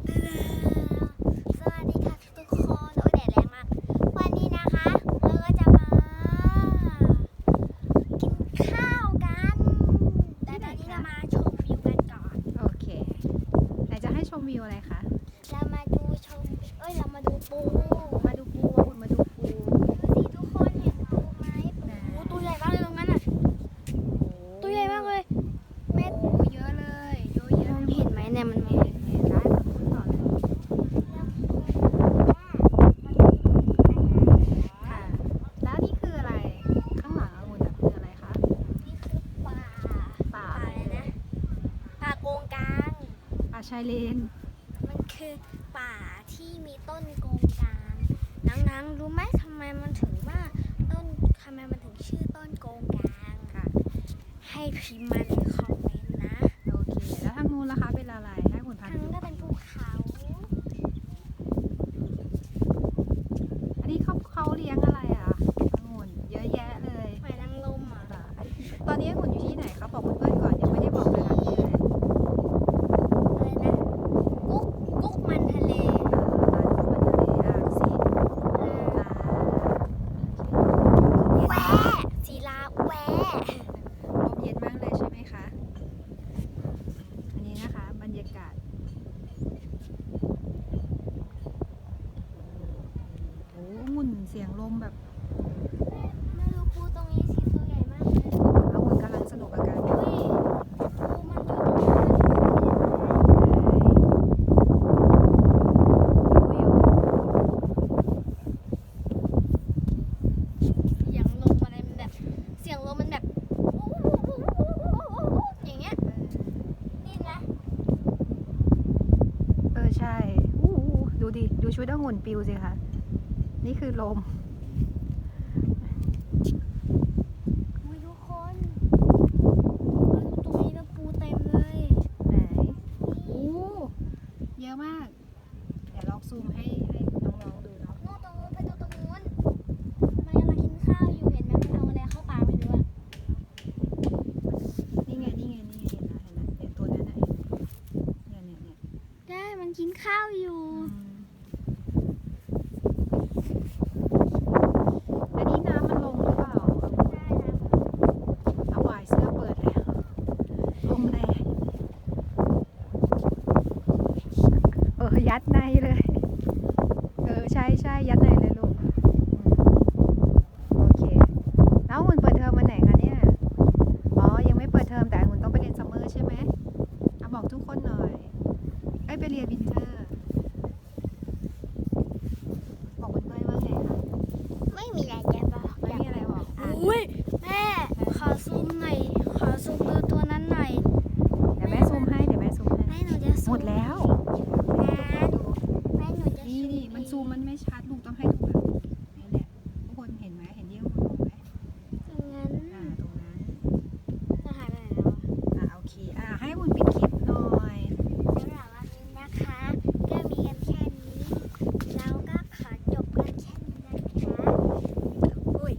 สวัสดีค่ะทุกคนโอ้ยแดดแรงมาก วันนี้นะคะ เราก็จะมากินข้าวกัน แต่ตอนนี้เรามาชมวิวกันก่อน โอเคไหนจะให้ชมวิวอะไรคะ เรามาดูชม เอ้ย เรามาดูปู มาดูปูว่าคุณมาดูปู ดูสิทุกคนเห็นปูไหมปูตัวใหญ่มากเลยตรงนั้นอะ ตัวใหญ่มากเลย เม็ด โอ้เยอะเลยเยอะเย ม อะ องเห็นไหมเนี่ยมันมี เห็นเห็นได้คุณต่อเลยค่ะ แล้วนี่คืออะไร ข้างหลังองุ่นอะคืออะไรคะ นี่คือป่า ป่า ป่าอะไรนะป่าโกงกลาง ป่า ชายเลน มันคือป่าที่มีต้นโกงกลางนังๆรู้ไหมทำไมมันถึงว่าต้นทำไมมันถึงชื่อต้นโกงกลางค่ะ ให้พิมพ์มาในคอมเมนต์นะ โอเค แล้วทางนู้นล่ะคะเป็นอะไรให้คุณพาทางไปนู้ดูนก็เป็นภูเขาอันนี้เขาเขาเลี้ยงอะไรอะองุ่นเยอะแยะเลยหอยนางรมอะค่ะ ตอนนี้องุ่นอยู่ที่ไหนคะบอกเพื่อนๆก่อนยังไม่ได้บอกเลยค่ะที่ไหน อะไรนะกุ๊กกุ๊กมันทะเล ร้านมันทะเลอ่างสิ เออ อ่า แหวศิลาแหวลมเย็นมากเลยใช่ไหมคะ อันนี้นะคะบรรยากาศโอ้องุ่นเสียงลมแบบ ไม่รู้ปูตรงนี้สิตัวใหญ่มากเลย องุ่นกำลังสนุกกับการ เฮ้ยปูมันอยู่ตรงนั้น เสียงลมอะไรมันแบบ เสียงลมมันแบบ อย่างเงี้ยนี่นะ เออใช่อู้หูดูดิ ดู ชุดองุ่นปิวสิคะนี่คือลมอุ้ยทุกคนมาดูตรงนี้แล้วปูเต็มเลย ไหนอู้เยอะมาก เดี๋ยวลองซูมให้ให้น้องๆดูเนาะโน่นตรงนู้นไปดูตรงนู้นมันกำลังกินข้าวอยู่เห็นไหมมันเอาอะไรเข้าปากไม่รู้อะนี่ไงนี่ไงนี่ไงเห็นนะเห็นนะเนี่ยตัวนั้นน่ะเห็นเนี่ยเนี่ยเนี่ยได้มันกินข้าวอยู่อันนี้น้ำมันลงหรือเปล่า ได้นะ เอาวายเสื้อเปิดแล้วลมแรงเออ ยัดในเลย เออใช่ใช่ยัดในเลยลูกอืมโอเค แล้วอุ่นเปิดเทอมวันไหนคะเนี่ย อ๋อ ยังไม่เปิดเทอมแต่อุ่นต้องไปเรียนซัมเมอร์ใช่ไหมเอาบอกทุกคนหน่อยเอ้ยไปเรียนวินเทอร์ บอกเพื่อนๆว่าไงคะไม่มีอะไรจะบอกไม่มีอะไรบอกอะอุ้ยแม่ขอซูมหน่อยขอซูมดูตัวนั้นหน่อย เดี๋ยวแม่ซูมให้ เดี๋ยวแม่ซูมให้ แม่หนูจะซูหมดแล้ว แม่แม่หนูจะ นี่นี่ มันซูมมันไม่ชัดลูกต้องให้ดูแบบนี่แหละทุกคนเห็นไหมเห็นที่คุณมองไหมอย่างนั้นอ่าตรงนั้นจะหายไปไหนแล้วอะอ่าโอเคอ่าให้คุณปิดคลิปหน่อยสำหรับวันนี้นะคะ ก็มีกันแค่นี้เราก็ขอจบกันแค่นี้นะคะอุ้ย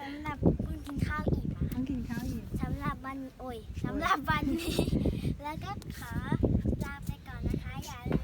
สำหรับเพิ่งกินข้าวอีกนะต้องกินข้าวอีกสำหรับวันโอ้ยสำหรับวันนี้ แล้วก็ขอลาไปก่อนนะคะอย่าลื